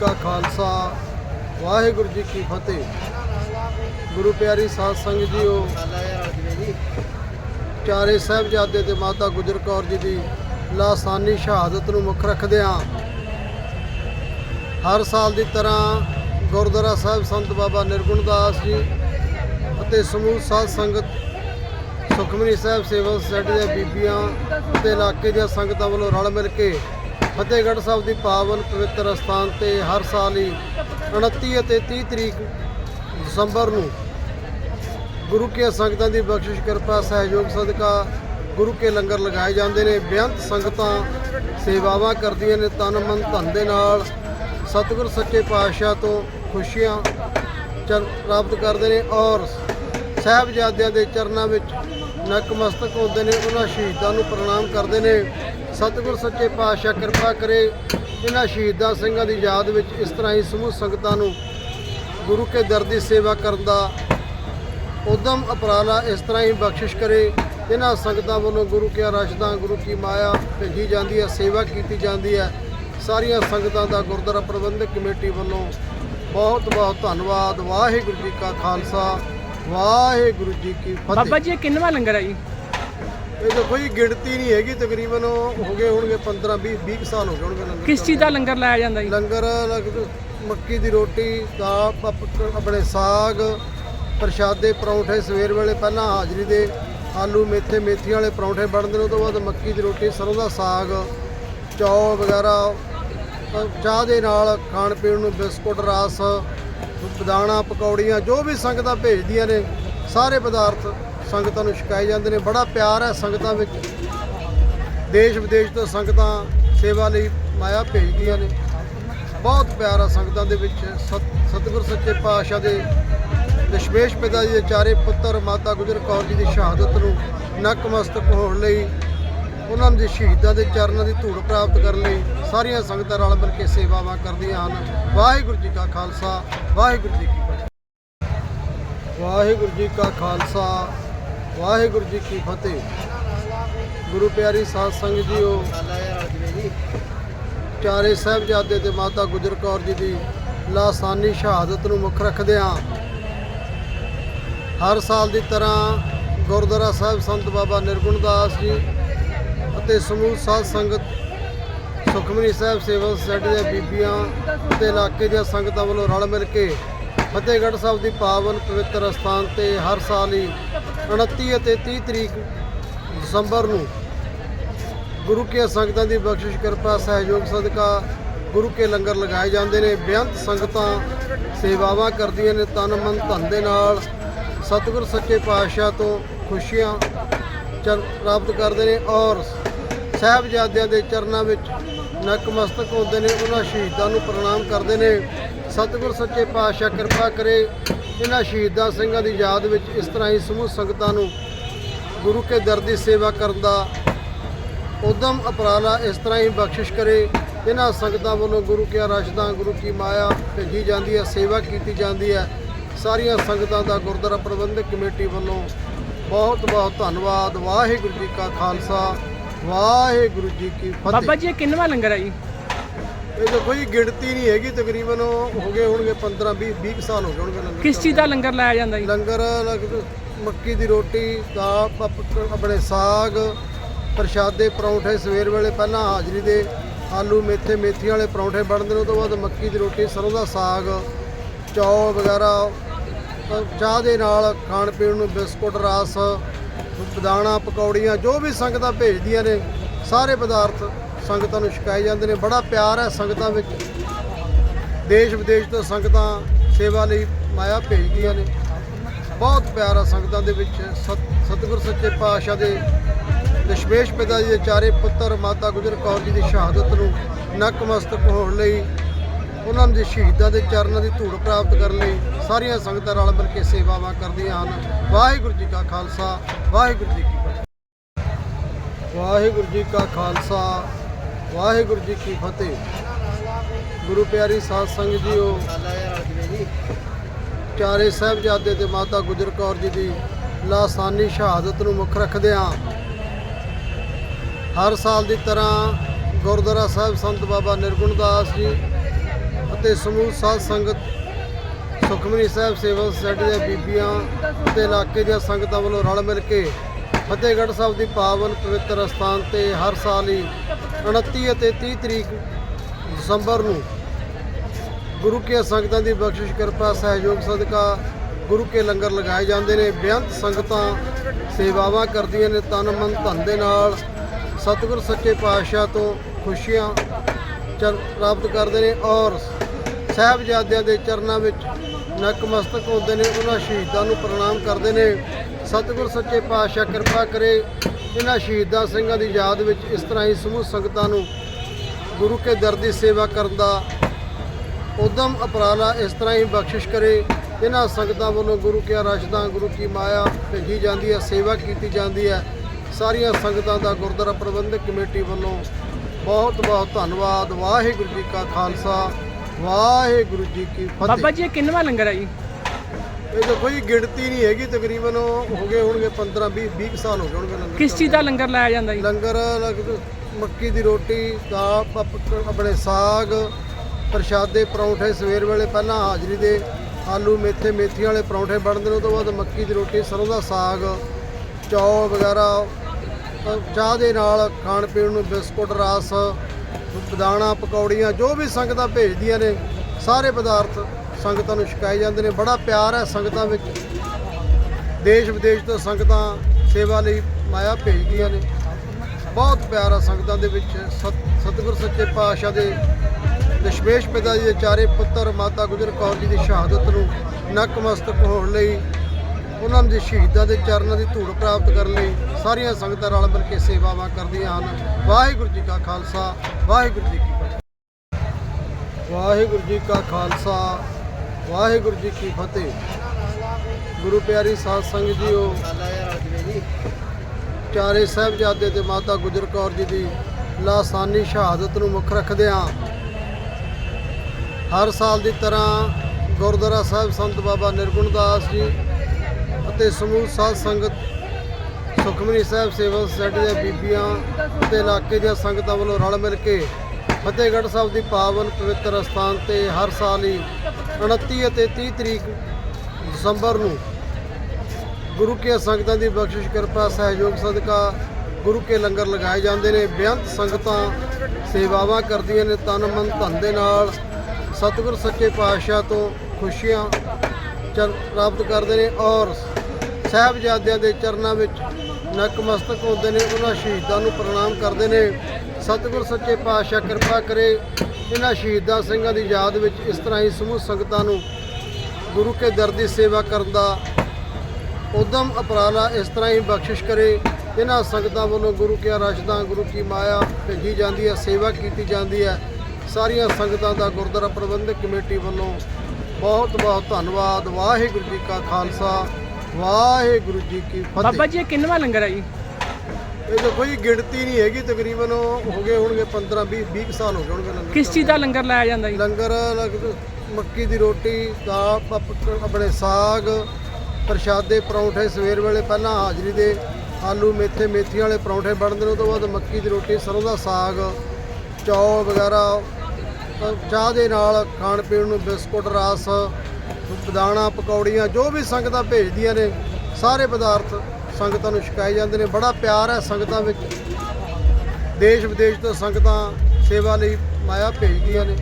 ਕਾ ਖਾਲਸਾ, ਵਾਹਿਗੁਰੂ ਜੀ ਕੀ ਫਤਿਹ। ਗੁਰੂ ਪਿਆਰੀ ਸਾਧ ਸੰਗਤ ਜੀਓ, ਚਾਰੇ ਸਾਹਿਬਜ਼ਾਦੇ ਤੇ ਮਾਤਾ ਗੁਜਰ ਕੌਰ ਜੀ ਦੀ ਲਾਸਾਨੀ ਸ਼ਹਾਦਤ ਨੂੰ ਮੁੱਖ ਰੱਖਦਿਆਂ ਹਰ ਸਾਲ ਦੀ ਤਰ੍ਹਾਂ ਗੁਰਦੁਆਰਾ ਸਾਹਿਬ ਸੰਤ ਬਾਬਾ ਨਿਰਗੁਣ ਦਾਸ ਜੀ ਅਤੇ ਸਮੂਹ ਸਾਧ ਸੰਗਤ ਸੁਖਮਨੀ ਸਾਹਿਬ ਸੇਵਾ ਸੁਸਾਇਟੀ ਦੀਆਂ ਬੀਬੀਆਂ ਤੇ ਇਲਾਕੇ ਦੀਆਂ ਸੰਗਤਾਂ ਵੱਲੋਂ ਰਲ ਮਿਲ ਕੇ ਫਤਿਹਗੜ੍ਹ ਸਾਹਿਬ ਦੀ ਪਾਵਨ ਪਵਿੱਤਰ ਅਸਥਾਨ ਤੇ ਹਰ ਸਾਲ ਹੀ 29 ਅਤੇ 30 ਤਰੀਕ ਦਸੰਬਰ ਨੂੰ ਗੁਰੂ ਕੇ ਸੰਗਤਾਂ ਦੀ ਬਖਸ਼ਿਸ਼, ਕਿਰਪਾ, ਸਹਿਯੋਗ, ਸਦਕਾ ਗੁਰੂ ਕੇ ਲੰਗਰ ਲਗਾਏ ਜਾਂਦੇ ਨੇ। ਬੇਅੰਤ ਸੰਗਤਾਂ ਸੇਵਾਵਾਂ ਕਰਦੀਆਂ ਨੇ ਤਨ ਮਨ ਧਨ ਦੇ ਨਾਲ। ਸਤਿਗੁਰ ਸੱਚੇ ਪਾਤਸ਼ਾਹ ਤੋਂ ਖੁਸ਼ੀਆਂ ਚਰ ਪ੍ਰਾਪਤ ਕਰਦੇ ਨੇ ਔਰ ਸਾਹਿਬਜ਼ਾਦਿਆਂ ਦੇ ਚਰਨਾਂ ਵਿੱਚ ਨਕਮਸਤਕ ਹੁੰਦੇ ਨੇ, ਉਹਨਾਂ ਸ਼ਹੀਦਾਂ ਨੂੰ ਪ੍ਰਣਾਮ ਕਰਦੇ ਨੇ। ਸਤਿਗੁਰ ਸੱਚੇ ਪਾਤਸ਼ਾਹ ਕਿਰਪਾ ਕਰੇ, ਇਹਨਾਂ ਸ਼ਹੀਦਾਂ ਸਿੰਘਾਂ ਦੀ ਯਾਦ ਵਿੱਚ ਇਸ ਤਰ੍ਹਾਂ ਹੀ ਸਮੂਹ ਸੰਗਤਾਂ ਨੂੰ ਗੁਰੂ ਕੇ ਦਰ ਦੀ ਸੇਵਾ ਕਰਨ ਦਾ ਉਦਮ, ਅਪਰਾਲਾ ਇਸ ਤਰ੍ਹਾਂ ਹੀ ਬਖਸ਼ਿਸ਼ ਕਰੇ। ਇਹਨਾਂ ਸੰਗਤਾਂ ਵੱਲੋਂ ਗੁਰੂ ਕੀ ਰਸ਼ਦਾਂ ਗੁਰੂ ਕੀ ਮਾਇਆ ਭੇਜੀ ਜਾਂਦੀ ਹੈ, ਸੇਵਾ ਕੀਤੀ ਜਾਂਦੀ ਹੈ। ਸਾਰੀਆਂ ਸੰਗਤਾਂ ਦਾ ਗੁਰਦੁਆਰਾ ਪ੍ਰਬੰਧਕ ਕਮੇਟੀ ਵੱਲੋਂ ਬਹੁਤ ਬਹੁਤ ਧੰਨਵਾਦ। ਵਾਹਿਗੁਰੂ ਜੀ ਕਾ ਖਾਲਸਾ। ਵਾਹਿਗੁਰੂ ਜੀ ਕੀ ਬਾਬਾ ਫਤਿਹ ਜੀ ਇਹ ਕਿੰਨਵਾਂ ਲੰਗਰ ਹੈ ਜੀ? ਇਹ ਦੇਖੋ ਜੀ ਗਿਣਤੀ ਨਹੀਂ ਹੈਗੀ ਤਕਰੀਬਨ ਉਹ ਹੋ ਗਏ ਹੋਣਗੇ 15 20 20 ਸਾਲ ਹੋ ਗਏ ਹੋਣਗੇ ਲੰਗਰ ਕਿਸ ਚੀਜ਼ ਦਾ ਲੰਗਰ ਲਾਇਆ ਜਾਂਦਾ ਜੀ? ਲੰਗਰ ਲਗ- ਮੱਕੀ ਦੀ ਰੋਟੀ ਪਪ- ਆਪਣੇ ਸਾਗ ਪ੍ਰਸ਼ਾਦੇ ਪਰੌਂਠੇ ਸਵੇਰ ਵੇਲੇ ਪਹਿਲਾਂ ਹਾਜ਼ਰੀ ਦੇ ਆਲੂ ਮੇਥੇ ਮੇਥੀਆਂ ਵਾਲੇ ਪਰੌਂਠੇ ਬਣਦੇ ਨੇ ਉਹ ਤੋਂ ਬਾਅਦ ਮੱਕੀ ਦੀ ਰੋਟੀ ਸਰੋਂ ਦਾ ਸਾਗ ਚੌਲ ਵਗੈਰਾ ਚਾਹ ਦੇ ਨਾਲ ਖਾਣ ਪੀਣ ਨੂੰ ਬਿਸਕੁਟ ਰਸ ਦਾਣਾ ਪਕੌੜੀਆਂ, ਜੋ ਵੀ ਸੰਗਤਾਂ ਭੇਜਦੀਆਂ ਨੇ, ਸਾਰੇ ਪਦਾਰਥ ਸੰਗਤਾਂ ਨੂੰ ਛਕਾਏ ਜਾਂਦੇ ਨੇ। ਬੜਾ ਪਿਆਰ ਹੈ ਸੰਗਤਾਂ ਵਿੱਚ। ਦੇਸ਼ ਵਿਦੇਸ਼ ਤੋਂ ਸੰਗਤਾਂ ਸੇਵਾ ਲਈ ਮਾਇਆ ਭੇਜਦੀਆਂ ਨੇ। ਬਹੁਤ ਪਿਆਰ ਆ ਸੰਗਤਾਂ ਦੇ ਵਿੱਚ। ਸਤ- ਸਤਿਗੁਰ ਸੱਚੇ ਪਾਤਸ਼ਾਹ ਦੇ ਦਸ਼ਮੇਸ਼ ਪਿਤਾ ਜੀ ਦੇ ਚਾਰੇ ਪੁੱਤਰ, ਮਾਤਾ ਗੁਜਰ ਕੌਰ ਜੀ ਦੀ ਸ਼ਹਾਦਤ ਨੂੰ ਨਕਮਸਤਕ ਹੋਣ ਲਈ ਉਹਨਾਂ ਦੇ ਸ਼ਹੀਦਾਂ ਦੇ ਚਰਨਾਂ ਦੀ ਧੂੜ ਪ੍ਰਾਪਤ ਕਰਨ ਲਈ ਸਾਰੀਆਂ ਸੰਗਤਾਂ ਰਲ ਮਿਲ ਕੇ ਸੇਵਾਵਾਂ ਕਰਦੀਆਂ ਹਨ। ਵਾਹਿਗੁਰੂ ਜੀ ਕਾ ਖਾਲਸਾ, ਵਾਹਿਗੁਰੂ ਜੀ ਕੀ ਫਤਿਹ। ਵਾਹਿਗੁਰੂ ਜੀ ਕਾ ਖਾਲਸਾ, ਵਾਹਿਗੁਰੂ ਜੀ ਕੀ ਫਤਿਹ। ਗੁਰੂ ਪਿਆਰੀ ਸਾਧ ਸੰਗਤ ਜੀਓ, ਚਾਰੇ ਸਾਹਿਬਜ਼ਾਦੇ ਤੇ ਮਾਤਾ ਗੁਜਰ ਕੌਰ ਜੀ ਦੀ ਲਾਸਾਨੀ ਸ਼ਹਾਦਤ ਨੂੰ ਮੁੱਖ ਰੱਖਦਿਆਂ ਹਰ ਸਾਲ ਦੀ ਤਰ੍ਹਾਂ ਗੁਰਦੁਆਰਾ ਸਾਹਿਬ ਸੰਤ ਬਾਬਾ ਨਿਰਗੁਣ ਦਾਸ ਜੀ ਅਤੇ ਸਮੂਹ ਸਾਧ ਸੰਗਤ ਸੁਖਮਨੀ ਸਾਹਿਬ ਸੇਵਾ ਸੋਸਾਇਟੀ ਦੀਆਂ ਬੀਬੀਆਂ ਤੇ ਇਲਾਕੇ ਦੀਆਂ ਸੰਗਤਾਂ ਵੱਲੋਂ ਰਲ ਮਿਲ ਕੇ ਫਤਿਹਗੜ੍ਹ ਸਾਹਿਬ ਦੀ ਪਾਵਨ ਪਵਿੱਤਰ ਅਸਥਾਨ ਤੇ ਹਰ ਸਾਲ ਹੀ 29 ਅਤੇ 30 ਤਰੀਕ ਦਸੰਬਰ ਨੂੰ ਗੁਰੂ ਕੇ ਸੰਗਤਾਂ ਦੀ ਬਖਸ਼ਿਸ਼, ਕਿਰਪਾ, ਸਹਿਯੋਗ, ਸਦਕਾ ਗੁਰੂ ਕੇ ਲੰਗਰ ਲਗਾਏ ਜਾਂਦੇ ਨੇ। ਬੇਅੰਤ ਸੰਗਤਾਂ ਸੇਵਾਵਾਂ ਕਰਦੀਆਂ ਨੇ। ਤਨ ਮਨ ਧਨ ਦੇ ਨਾਲ ਸਤਿਗੁਰ ਸੱਚੇ ਪਾਤਸ਼ਾਹ ਤੋਂ ਖੁਸ਼ੀਆਂ ਚਰ ਪ੍ਰਾਪਤ ਕਰਦੇ ਨੇ ਔਰ ਸਾਹਿਬਜ਼ਾਦਿਆਂ ਦੇ ਚਰਨਾਂ ਵਿੱਚ ਨਕਮਸਤਕ ਹੁੰਦੇ ਨੇ, ਉਹਨਾਂ ਸ਼ਹੀਦਾਂ ਨੂੰ ਪ੍ਰਣਾਮ ਕਰਦੇ ਨੇ। ਸਤਿਗੁਰ ਸੱਚੇ ਪਾਤਸ਼ਾਹ ਕਿਰਪਾ ਕਰੇ, ਇਹਨਾਂ ਸ਼ਹੀਦਾਂ ਸਿੰਘਾਂ ਦੀ ਯਾਦ ਵਿੱਚ ਇਸ ਤਰ੍ਹਾਂ ਹੀ ਸਮੂਹ ਸੰਗਤਾਂ ਨੂੰ ਗੁਰੂ ਕੇ ਦਰ ਦੀ ਸੇਵਾ ਕਰਨ ਦਾ ਉਦਮ ਅਪਰਾਲਾ ਇਸ ਤਰ੍ਹਾਂ ਹੀ ਬਖਸ਼ਿਸ਼ ਕਰੇ। ਇਹਨਾਂ ਸੰਗਤਾਂ ਵੱਲੋਂ ਗੁਰੂ ਕੀ ਰਸ਼ਦਾਂ, ਗੁਰੂ ਕੀ ਮਾਇਆ ਭੇਜੀ ਜਾਂਦੀ ਹੈ, ਸੇਵਾ ਕੀਤੀ ਜਾਂਦੀ ਹੈ। ਸਾਰੀਆਂ ਸੰਗਤਾਂ ਦਾ ਗੁਰਦੁਆਰਾ ਪ੍ਰਬੰਧਕ ਕਮੇਟੀ ਵੱਲੋਂ ਬਹੁਤ ਬਹੁਤ ਧੰਨਵਾਦ। ਵਾਹਿਗੁਰੂ ਜੀ ਕਾ ਖਾਲਸਾ। ਵਾਹਿਗੁਰੂ ਜੀ ਕੀ ਬਾਬਾ ਫਤਿਹ ਜੀ ਇਹ ਕਿੰਨਵਾਂ ਲੰਗਰ ਹੈ ਜੀ? ਇਹ ਦੇਖੋ ਜੀ ਗਿਣਤੀ ਨਹੀਂ ਹੈਗੀ ਤਕਰੀਬਨ ਉਹ ਹੋ ਗਏ ਹੋਣਗੇ 15 20 20 ਸਾਲ ਹੋ ਗਏ ਹੋਣਗੇ ਲੰਗਰ ਕਿਸ ਚੀਜ਼ ਦਾ ਲੰਗਰ ਲਾਇਆ ਜਾਂਦਾ ਜੀ? ਲੰਗਰ ਲਗ- ਮੱਕੀ ਦੀ ਰੋਟੀ ਪਪ- ਆਪਣੇ ਸਾਗ ਪ੍ਰਸ਼ਾਦੇ ਪਰੌਂਠੇ ਸਵੇਰ ਵੇਲੇ ਪਹਿਲਾਂ ਹਾਜ਼ਰੀ ਦੇ ਆਲੂ ਮੇਥੇ ਮੇਥੀਆਂ ਵਾਲੇ ਪਰੌਂਠੇ ਬਣਦੇ ਨੇ ਉਹ ਤੋਂ ਬਾਅਦ ਮੱਕੀ ਦੀ ਰੋਟੀ ਸਰੋਂ ਦਾ ਸਾਗ ਚੌਲ ਵਗੈਰਾ ਅ, ਚਾਹ ਦੇ ਨਾਲ ਖਾਣ ਪੀਣ ਨੂੰ ਬਿਸਕੁਟ ਰਸ ਦਾਣਾ ਪਕੌੜੀਆਂ, ਜੋ ਵੀ ਸੰਗਤਾਂ ਭੇਜਦੀਆਂ ਨੇ, ਸਾਰੇ ਪਦਾਰਥ ਸੰਗਤਾਂ ਨੂੰ ਛਕਾਏ ਜਾਂਦੇ ਨੇ। ਬੜਾ ਪਿਆਰ ਹੈ ਸੰਗਤਾਂ ਵਿੱਚ। ਦੇਸ਼ ਵਿਦੇਸ਼ ਤੋਂ ਸੰਗਤਾਂ ਸੇਵਾ ਲਈ ਮਾਇਆ ਭੇਜਦੀਆਂ ਨੇ। ਬਹੁਤ ਪਿਆਰ ਆ ਸੰਗਤਾਂ ਦੇ ਵਿੱਚ ਸਤ- ਸਤਿਗੁਰ ਸੱਚੇ ਪਾਤਸ਼ਾਹ ਦੇ ਦਸ਼ਮੇਸ਼ ਪਿਤਾ ਜੀ ਦੇ ਚਾਰੇ ਪੁੱਤਰ, ਮਾਤਾ ਗੁਜਰ ਕੌਰ ਜੀ ਦੀ ਸ਼ਹਾਦਤ ਨੂੰ ਨਕਮਸਤਕ ਹੋਣ ਲਈ ਉਹਨਾਂ ਦੇ ਸ਼ਹੀਦਾਂ ਦੇ ਚਰਨਾਂ ਦੀ ਧੂੜ ਪ੍ਰਾਪਤ ਕਰਨ ਲਈ ਸਾਰੀਆਂ ਸੰਗਤਾਂ ਰਲ ਮਿਲ ਕੇ ਸੇਵਾਵਾਂ ਕਰਦੀਆਂ ਹਨ। ਵਾਹਿਗੁਰੂ ਜੀ ਕਾ ਖਾਲਸਾ, ਵਾਹਿਗੁਰੂ ਜੀ ਕੀ ਫਤਿਹ। ਵਾਹਿਗੁਰੂ ਜੀ ਕਾ ਖਾਲਸਾ, ਵਾਹਿਗੁਰੂ ਜੀ ਕੀ ਫਤਿਹ। ਗੁਰੂ ਪਿਆਰੀ ਸਾਧ ਸੰਗਤ ਜੀਓ, ਚਾਰੇ ਸਾਹਿਬਜ਼ਾਦੇ ਤੇ ਮਾਤਾ ਗੁਜਰ ਕੌਰ ਜੀ ਦੀ ਲਾਸਾਨੀ ਸ਼ਹਾਦਤ ਨੂੰ ਮੁੱਖ ਰੱਖਦਿਆਂ ਹਰ ਸਾਲ ਦੀ ਤਰ੍ਹਾਂ ਗੁਰਦੁਆਰਾ ਸਾਹਿਬ ਸੰਤ ਬਾਬਾ ਨਿਰਗੁਣ ਦਾਸ ਜੀ ਅਤੇ ਸਮੂਹ ਸਾਧ ਸੰਗਤ ਸੁਖਮਨੀ ਸਾਹਿਬ ਸੇਵਾ ਸੁਸਾਇਟੀ ਦੀਆਂ ਬੀਬੀਆਂ ਤੇ ਇਲਾਕੇ ਦੀਆਂ ਸੰਗਤਾਂ ਵੱਲੋਂ ਰਲ ਮਿਲ ਕੇ ਫਤਿਹਗੜ੍ਹ ਸਾਹਿਬ ਦੀ ਪਾਵਨ ਪਵਿੱਤਰ ਅਸਥਾਨ ਤੇ ਹਰ ਸਾਲ ਹੀ 29 ਅਤੇ 30 ਤਰੀਕ ਦਸੰਬਰ ਨੂੰ ਗੁਰੂ ਕੇ ਸੰਗਤਾਂ ਦੀ ਬਖਸ਼ਿਸ਼, ਕਿਰਪਾ, ਸਹਿਯੋਗ, ਸਦਕਾ ਗੁਰੂ ਕੇ ਲੰਗਰ ਲਗਾਏ ਜਾਂਦੇ ਨੇ। ਬੇਅੰਤ ਸੰਗਤਾਂ ਸੇਵਾਵਾਂ ਕਰਦੀਆਂ ਨੇ ਤਨ ਮਨ ਧਨ ਦੇ ਨਾਲ। ਸਤਿਗੁਰ ਸੱਚੇ ਪਾਤਸ਼ਾਹ ਤੋਂ ਖੁਸ਼ੀਆਂ ਚਰ ਪ੍ਰਾਪਤ ਕਰਦੇ ਨੇ ਔਰ ਸਾਹਿਬਜ਼ਾਦਿਆਂ ਦੇ ਚਰਨਾਂ ਵਿੱਚ ਨਕਮਸਤਕ ਹੁੰਦੇ ਨੇ, ਉਹਨਾਂ ਸ਼ਹੀਦਾਂ ਨੂੰ ਪ੍ਰਣਾਮ ਕਰਦੇ ਨੇ। ਸਤਿਗੁਰ ਸੱਚੇ ਪਾਤਸ਼ਾਹ ਕਿਰਪਾ ਕਰੇ, ਇਹਨਾਂ ਸ਼ਹੀਦਾਂ ਸਿੰਘਾਂ ਦੀ ਯਾਦ ਵਿੱਚ ਇਸ ਤਰ੍ਹਾਂ ਹੀ ਸਮੂਹ ਸੰਗਤਾਂ ਨੂੰ ਗੁਰੂ ਕੇ ਦਰ ਦੀ ਸੇਵਾ ਕਰਨ ਦਾ ਉਦਮ ਅਪਰਾਲਾ ਇਸ ਤਰ੍ਹਾਂ ਹੀ ਬਖਸ਼ਿਸ਼ ਕਰੇ। ਇਹਨਾਂ ਸੰਗਤਾਂ ਵੱਲੋਂ ਗੁਰੂ ਕੀ ਰਸ਼ਦਾਂ ਗੁਰੂ ਕੀ ਮਾਇਆ ਭੇਜੀ ਜਾਂਦੀ ਹੈ, ਸੇਵਾ ਕੀਤੀ ਜਾਂਦੀ ਹੈ। ਸਾਰੀਆਂ ਸੰਗਤਾਂ ਦਾ ਗੁਰਦੁਆਰਾ ਪ੍ਰਬੰਧਕ ਕਮੇਟੀ ਵੱਲੋਂ ਬਹੁਤ ਬਹੁਤ ਧੰਨਵਾਦ। ਵਾਹਿਗੁਰੂ ਜੀ ਕਾ ਖਾਲਸਾ। ਵਾਹਿਗੁਰੂ ਜੀ ਕੀ ਬਾਬਾ ਫਤਿਹ ਜੀ ਇਹ ਕਿੰਨਵਾਂ ਲੰਗਰ ਹੈ ਜੀ? ਇਹ ਦੇਖੋ ਜੀ ਗਿਣਤੀ ਨਹੀਂ ਹੈਗੀ ਤਕਰੀਬਨ ਹੋ ਗਏ ਹੋਣਗੇ 15 20 20 ਕੁ ਸਾਲ ਹੋ ਗਏ ਹੋਣਗੇ ਲੰਗਰ ਕਿਸ ਚੀਜ਼ ਦਾ ਲੰਗਰ ਲਾਇਆ ਜਾਂਦਾ ਜੀ? ਲੰਗਰ ਲਗ- ਮੱਕੀ ਦੀ ਰੋਟੀ ਪਪ- ਆਪਣੇ ਸਾਗ ਪ੍ਰਸ਼ਾਦੇ ਪਰੌਂਠੇ ਸਵੇਰ ਵੇਲੇ ਪਹਿਲਾਂ ਹਾਜ਼ਰੀ ਦੇ ਆਲੂ ਮੇਥੇ ਮੇਥੀਆਂ ਵਾਲੇ ਪਰੌਂਠੇ ਬਣਦੇ ਨੇ ਉਹ ਤੋਂ ਬਾਅਦ ਮੱਕੀ ਦੀ ਰੋਟੀ ਸਰੋਂ ਦਾ ਸਾਗ ਚੌਲ ਵਗੈਰਾ ਅ, ਚਾਹ ਦੇ ਨਾਲ ਖਾਣ ਪੀਣ ਨੂੰ ਬਿਸਕੁਟ ਰਸ ਦਾਣਾ ਪਕੌੜੀਆਂ, ਜੋ ਵੀ ਸੰਗਤਾਂ ਭੇਜਦੀਆਂ ਨੇ, ਸਾਰੇ ਪਦਾਰਥ ਸੰਗਤਾਂ ਨੂੰ ਛਕਾਏ ਜਾਂਦੇ ਨੇ। ਬੜਾ ਪਿਆਰ ਹੈ ਸੰਗਤਾਂ ਵਿੱਚ। ਦੇਸ਼ ਵਿਦੇਸ਼ ਤੋਂ ਸੰਗਤਾਂ ਸੇਵਾ ਲਈ ਮਾਇਆ ਭੇਜਦੀਆਂ ਨੇ। ਬਹੁਤ ਪਿਆਰ ਆ ਸੰਗਤਾਂ ਦੇ ਵਿੱਚ। ਸਤ- ਸਤਿਗੁਰ ਸੱਚੇ ਪਾਤਸ਼ਾਹ ਦੇ ਦਸ਼ਮੇਸ਼ ਪਿਤਾ ਜੀ ਦੇ ਚਾਰੇ ਪੁੱਤਰ, ਮਾਤਾ ਗੁਜਰ ਕੌਰ ਜੀ ਦੀ ਸ਼ਹਾਦਤ ਨੂੰ ਨਕਮਸਤਕ ਹੋਣ ਲਈ ਉਹਨਾਂ ਦੇ ਸ਼ਹੀਦਾਂ ਦੇ ਚਰਨਾਂ ਦੀ ਧੂੜ ਪ੍ਰਾਪਤ ਕਰਨ ਲਈ ਸਾਰੀਆਂ ਸੰਗਤਾਂ ਰਲ ਮਿਲ ਕੇ ਸੇਵਾਵਾਂ ਕਰਦੀਆਂ ਹਨ। ਵਾਹਿਗੁਰੂ ਜੀ ਕਾ ਖਾਲਸਾ, ਵਾਹਿਗੁਰੂ ਜੀ ਕੀ ਫਤਿਹ। ਵਾਹਿਗੁਰੂ ਜੀ ਕਾ ਖਾਲਸਾ, ਵਾਹਿਗੁਰੂ ਜੀ ਕੀ ਫਤਿਹ। ਗੁਰੂ ਪਿਆਰੀ ਸਾਧ ਸੰਗਤ ਜੀਓ, ਚਾਰੇ ਸਾਹਿਬਜ਼ਾਦੇ ਤੇ ਮਾਤਾ ਗੁਜਰ ਕੌਰ ਜੀ ਦੀ ਲਾਸਾਨੀ ਸ਼ਹਾਦਤ ਨੂੰ ਮੁੱਖ ਰੱਖਦਿਆਂ ਹਰ ਸਾਲ ਦੀ ਤਰ੍ਹਾਂ ਗੁਰਦੁਆਰਾ ਸਾਹਿਬ ਸੰਤ ਬਾਬਾ ਨਿਰਗੁਣ ਦਾਸ ਜੀ ਅਤੇ ਸਮੂਹ ਸਾਧ ਸੰਗਤ ਸੁਖਮਨੀ ਸਾਹਿਬ ਸੇਵਾ ਸੋਸਾਇਟੀ ਦੀਆਂ ਬੀਬੀਆਂ ਤੇ ਇਲਾਕੇ ਦੀਆਂ ਸੰਗਤਾਂ ਵੱਲੋਂ ਰਲ ਮਿਲ ਕੇ ਫਤਿਹਗੜ੍ਹ ਸਾਹਿਬ ਦੀ ਪਾਵਨ ਪਵਿੱਤਰ ਅਸਥਾਨ ਤੇ ਹਰ ਸਾਲ ਹੀ 29 ਅਤੇ 30 ਤਰੀਕ ਦਸੰਬਰ ਨੂੰ ਗੁਰੂ ਕੇ ਸੰਗਤਾਂ ਦੀ ਬਖਸ਼ਿਸ਼, ਕਿਰਪਾ, ਸਹਿਯੋਗ, ਸਦਕਾ ਗੁਰੂ ਕੇ ਲੰਗਰ ਲਗਾਏ ਜਾਂਦੇ ਨੇ। ਬੇਅੰਤ ਸੰਗਤਾਂ ਸੇਵਾਵਾਂ ਕਰਦੀਆਂ ਨੇ। ਤਨ ਮਨ ਧਨ ਦੇ ਨਾਲ ਸਤਿਗੁਰ ਸੱਚੇ ਪਾਤਸ਼ਾਹ ਤੋਂ ਖੁਸ਼ੀਆਂ ਚਰ ਪ੍ਰਾਪਤ ਕਰਦੇ ਨੇ ਔਰ ਸਾਹਿਬਜ਼ਾਦਿਆਂ ਦੇ ਚਰਨਾਂ ਵਿੱਚ ਨਕਮਸਤਕ ਹੁੰਦੇ ਨੇ, ਉਹਨਾਂ ਸ਼ਹੀਦਾਂ ਨੂੰ ਪ੍ਰਣਾਮ ਕਰਦੇ ਨੇ। ਸਤਿਗੁਰ ਸੱਚੇ ਪਾਤਸ਼ਾਹ ਕਿਰਪਾ ਕਰੇ, ਇਹਨਾਂ ਸ਼ਹੀਦਾਂ ਸਿੰਘਾਂ ਦੀ ਯਾਦ ਵਿੱਚ ਇਸ ਤਰ੍ਹਾਂ ਹੀ ਸਮੂਹ ਸੰਗਤਾਂ ਨੂੰ ਗੁਰੂ ਕੇ ਦਰ ਦੀ ਸੇਵਾ ਕਰਨ ਦਾ ਉਦਮ, ਅਪਰਾਲਾ ਇਸ ਤਰ੍ਹਾਂ ਹੀ ਬਖਸ਼ਿਸ਼ ਕਰੇ। ਇਹਨਾਂ ਸੰਗਤਾਂ ਵੱਲੋਂ ਗੁਰੂ ਕੀ ਰਸ਼ਦਾਂ ਗੁਰੂ ਕੀ ਮਾਇਆ ਭੇਜੀ ਜਾਂਦੀ ਹੈ, ਸੇਵਾ ਕੀਤੀ ਜਾਂਦੀ ਹੈ। ਸਾਰੀਆਂ ਸੰਗਤਾਂ ਦਾ ਗੁਰਦੁਆਰਾ ਪ੍ਰਬੰਧਕ ਕਮੇਟੀ ਵੱਲੋਂ ਬਹੁਤ ਬਹੁਤ ਧੰਨਵਾਦ। ਵਾਹਿਗੁਰੂ ਜੀ ਕਾ ਖਾਲਸਾ। ਵਾਹਿਗੁਰੂ ਜੀ ਕੀ ਬਾਬਾ ਫਤਿਹ ਜੀ ਇਹ ਕਿੰਨਵਾਂ ਲੰਗਰ ਹੈ ਜੀ? ਇਹ ਦੇਖੋ ਜੀ ਗਿਣਤੀ ਨਹੀਂ ਹੈਗੀ ਤਕਰੀਬਨ ਹੋ ਗਏ ਹੋਣਗੇ 15 20 20 ਕੁ ਸਾਲ ਹੋ ਗਏ ਹੋਣਗੇ ਲੰਗਰ ਕਿਸ ਚੀਜ਼ ਦਾ ਲੰਗਰ ਲਾਇਆ ਜਾਂਦਾ ਜੀ? ਲੰਗਰ ਲਗ- ਮੱਕੀ ਦੀ ਰੋਟੀ ਪਪ- ਆਪਣੇ ਸਾਗ ਪ੍ਰਸ਼ਾਦੇ ਪਰੌਂਠੇ ਸਵੇਰ ਵੇਲੇ ਪਹਿਲਾਂ ਹਾਜ਼ਰੀ ਦੇ ਆਲੂ ਮੇਥੇ ਮੇਥੀਆਂ ਵਾਲੇ ਪਰੌਂਠੇ ਬਣਦੇ ਨੇ ਉਹ ਤੋਂ ਬਾਅਦ ਮੱਕੀ ਦੀ ਰੋਟੀ ਸਰੋਂ ਦਾ ਸਾਗ ਚੌਲ ਵਗੈਰਾ ਚਾਹ ਦੇ ਨਾਲ ਖਾਣ ਪੀਣ ਨੂੰ ਬਿਸਕੁਟ ਰਸ ਦਾਣਾ ਪਕੌੜੀਆਂ, ਜੋ ਵੀ ਸੰਗਤਾਂ ਭੇਜਦੀਆਂ ਨੇ, ਸਾਰੇ ਪਦਾਰਥ ਸੰਗਤਾਂ ਨੂੰ ਛਕਾਏ ਜਾਂਦੇ ਨੇ। ਬੜਾ ਪਿਆਰ ਹੈ ਸੰਗਤਾਂ ਵਿੱਚ। ਦੇਸ਼ ਵਿਦੇਸ਼ ਤੋਂ ਸੰਗਤਾਂ ਸੇਵਾ ਲਈ ਮਾਇਆ ਭੇਜਦੀਆਂ ਨੇ।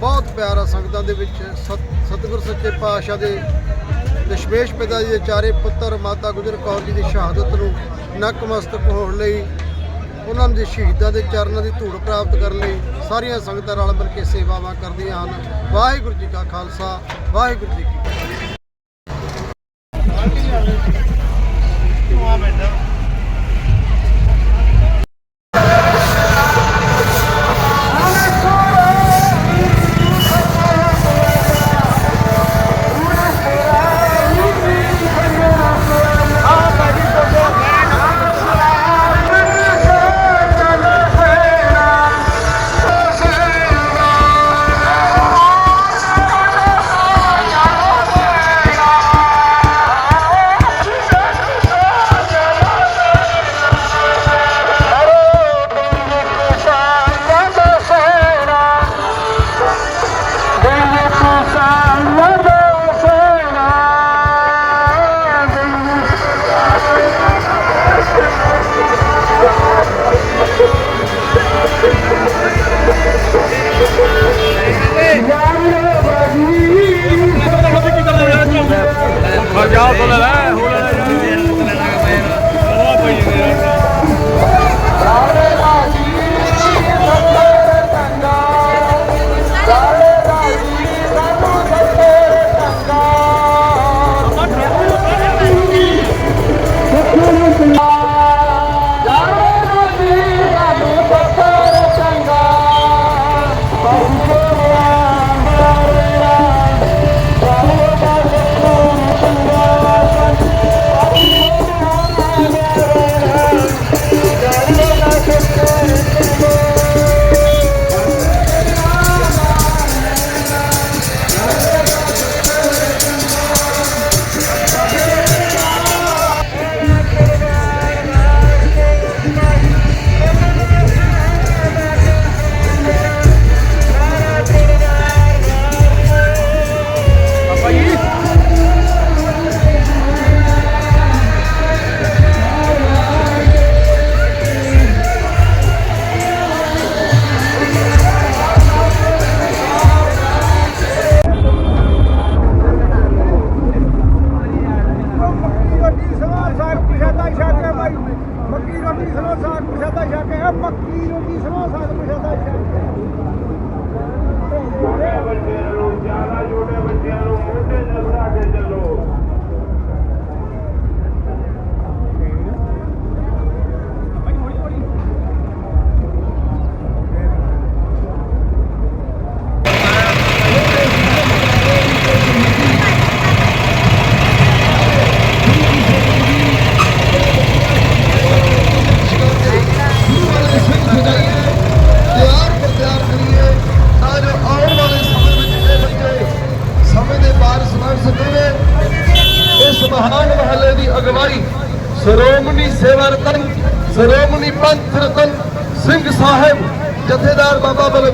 ਬਹੁਤ ਪਿਆਰ ਆ ਸੰਗਤਾਂ ਦੇ ਵਿੱਚ ਸਤ- ਸਤਿਗੁਰ ਸੱਚੇ ਪਾਤਸ਼ਾਹ ਦੇ ਦਸ਼ਮੇਸ਼ ਪਿਤਾ ਜੀ ਦੇ ਚਾਰੇ ਪੁੱਤਰ, ਮਾਤਾ ਗੁਜਰ ਕੌਰ ਜੀ ਦੀ ਸ਼ਹਾਦਤ ਨੂੰ ਨਕਮਸਤਕ ਹੋਣ ਲਈ ਉਹਨਾਂ ਦੇ ਸ਼ਹੀਦਾਂ ਦੇ ਚਰਨਾਂ ਦੀ ਧੂੜ ਪ੍ਰਾਪਤ ਕਰਨ ਲਈ ਸਾਰੀਆਂ ਸੰਗਤਾਂ ਰਲ ਮਿਲ ਕੇ ਸੇਵਾਵਾਂ ਕਰਦੀਆਂ ਹਨ। ਵਾਹਿਗੁਰੂ ਜੀ ਕਾ ਖਾਲਸਾ, ਵਾਹਿਗੁਰੂ ਜੀ 大家好，来。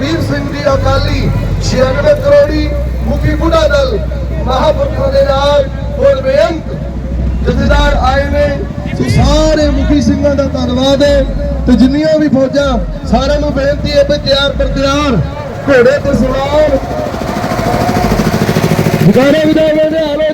ਬਾਬਾ ਸਿੰਘ ਜੀ ਅਕਾਲੀ 96 ਕਰੋੜੀ ਮੁਖੀ ਬੁੱਢਾ ਦਲ ਮਹਾਪੁਰਖਾਂ ਦੇ ਨਾਲ ਹੋਰ ਬੇਅੰਤ ਜਥੇਦਾਰ ਆਏ ਨੇ। ਸੋ ਸਾਰੇ ਮੁਖੀ ਸਿੰਘਾਂ ਦਾ ਧੰਨਵਾਦ ਹੈ ਤੇ ਜਿੰਨੀਆਂ ਵੀ ਫੌਜਾਂ, ਸਾਰਿਆਂ ਨੂੰ ਬੇਨਤੀ ਹੈ ਵੀ ਤਿਆਰ ਪਰ ਤਿਆਰ ਘੋੜੇ ਤੇ ਸਵਾਰ। ਜਗਾਰੇ ਵਿਦਾਵੇ ਦੇ ਹਾਲੇ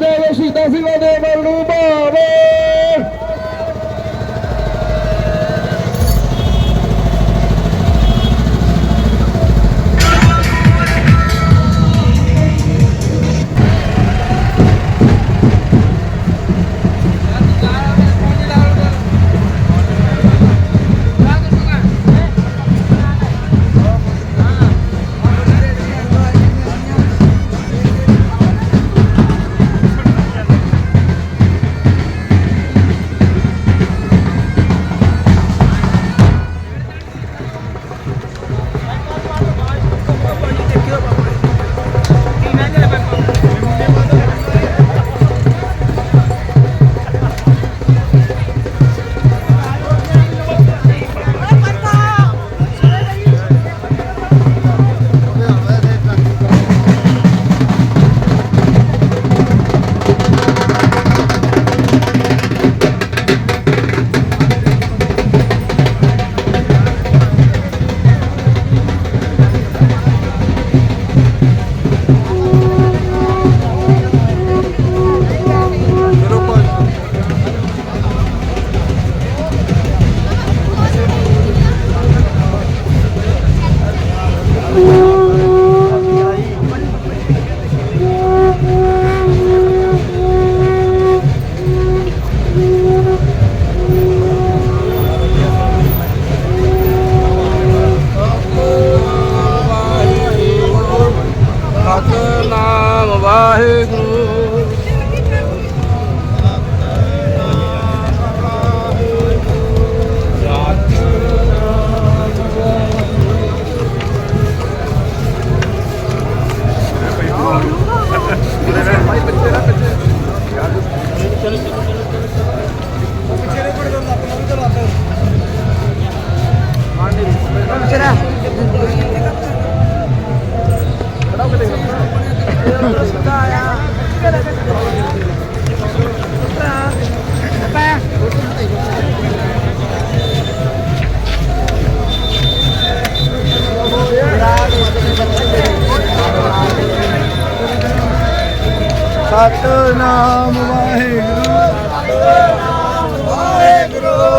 ਸਤਨਾਮ ਵਾਹਿਗੁਰੂ ਸਤਨਾਮ ਵਾਹਿਗੁਰੂ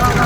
ਸਭ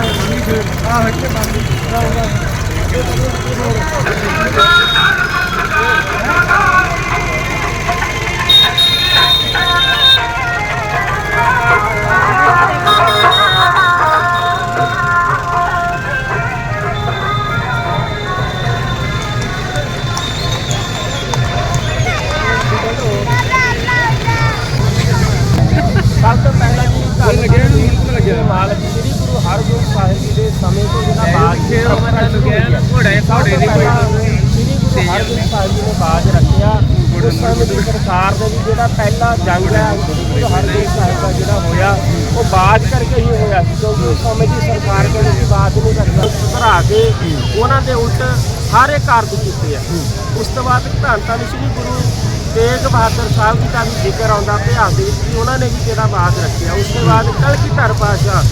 ਬਾਜ ਕਰਕੇ ਹੀ ਹੋਇਆ ਸੀ, ਕਿਉਂਕਿ ਉਸ ਸਮੇਂ ਦੀ ਸਰਕਾਰ ਕਹਿੰਦੀ ਸੀ ਬਾਜ ਨਹੀਂ ਰੱਖਦਾ ਸੁਧਰਾ ਕੇ ਉਹਨਾਂ ਦੇ ਉਲਟ ਸਾਰੇ ਕਾਰਜ ਕੀਤੇ ਆ। ਉਸ ਤੋਂ ਬਾਅਦ ਧੰਨ ਧੰਨ ਸ੍ਰੀ ਗੁਰੂ ਤੇਗ ਬਹਾਦਰ ਸਾਹਿਬ ਜੀ ਦਾ ਵੀ ਜ਼ਿਕਰ ਆਉਂਦਾ ਇਤਿਹਾਸ ਦੇ ਵਿੱਚ ਵੀ ਉਹਨਾਂ ਨੇ ਵੀ ਜਿਹੜਾ ਬਾਤ ਰੱਖਿਆ। ਉਸ ਤੋਂ ਬਾਅਦ ਕਲਕੀ ਧਰ ਪਾਸ਼ਾ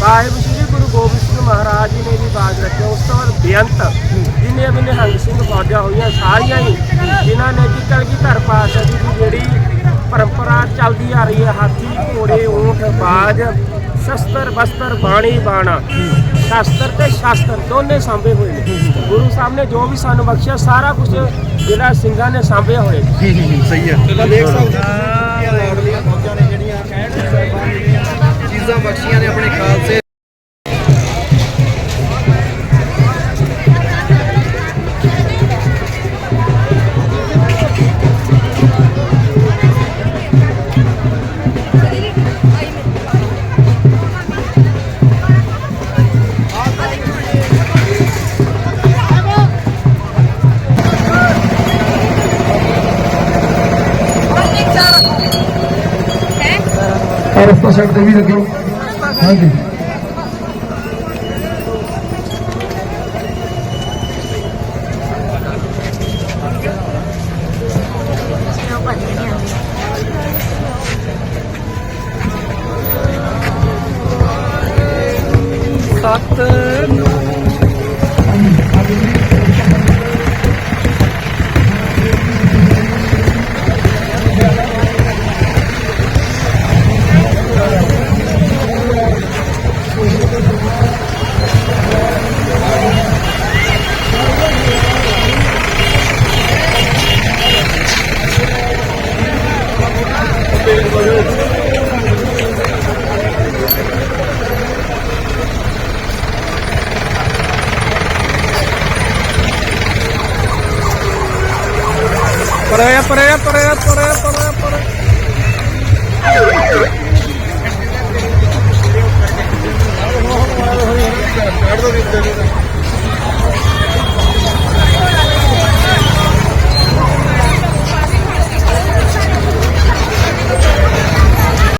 ਸਾਹਿਬ ਸ੍ਰੀ ਗੁਰੂ ਗੋਬਿੰਦ ਸਿੰਘ ਮਹਾਰਾਜ ਜੀ ਨੇ ਵੀ ਬਾਤ ਰੱਖਿਆ ਉਸ ਤੋਂ ਬਾਅਦ ਬੇਅੰਤ ਜਿੰਨੇ ਵੀ ਨਿਹੰਗ ਸਿੰਘ ਫੌਜਾਂ ਹੋਈਆਂ, ਸਾਰੀਆਂ ਹੀ ਜਿਨ੍ਹਾਂ ਨੇ ਕਿ ਕਲਕੀ ਕਲਗੀਧਰ ਪਾਸ਼ਾ ਜੀ ਦੀ ਜਿਹੜੀ ਪਰੰਪਰਾ ਚੱਲਦੀ ਆ ਰਹੀ ਹੈ। ਹਾਥੀ ਘੋੜੇ ਊਂਠ ਬਾਜ ਸ਼ਸਤਰ ਬਸਤਰ ਬਾਣੀ ਬਾਣਾ। ਸ਼ਸਤਰ ਤੇ ਸ਼ਾਸਤਰ ਦੋਨੇ ਸਾਂਭੇ ਹੋਏ ਨੇ। ਗੁਰੂ ਸਾਹਿਬ ਨੇ ਜੋ ਵੀ ਸਾਨੂੰ ਬਖਸ਼ਿਆ ਸਾਰਾ ਕੁਝ ਜਿਹੜਾ ਸਿੰਘਾਂ ਨੇ ਸਾਂਭਿਆ ਹੋਇਆ ਸਹੀ ਹੈ। ਤਾਂ ਦੇਖ ਸਕਦੇ ਹੋ ਜਿਹੜੀਆਂ ਚੀਜ਼ਾਂ ਬਖਸ਼ੀਆਂ ਨੇ ਆਪਣੇ ਖਾਲਸੇ ਔਰ ਉਸ ਪਾਸੇ ਤੇ ਵੀ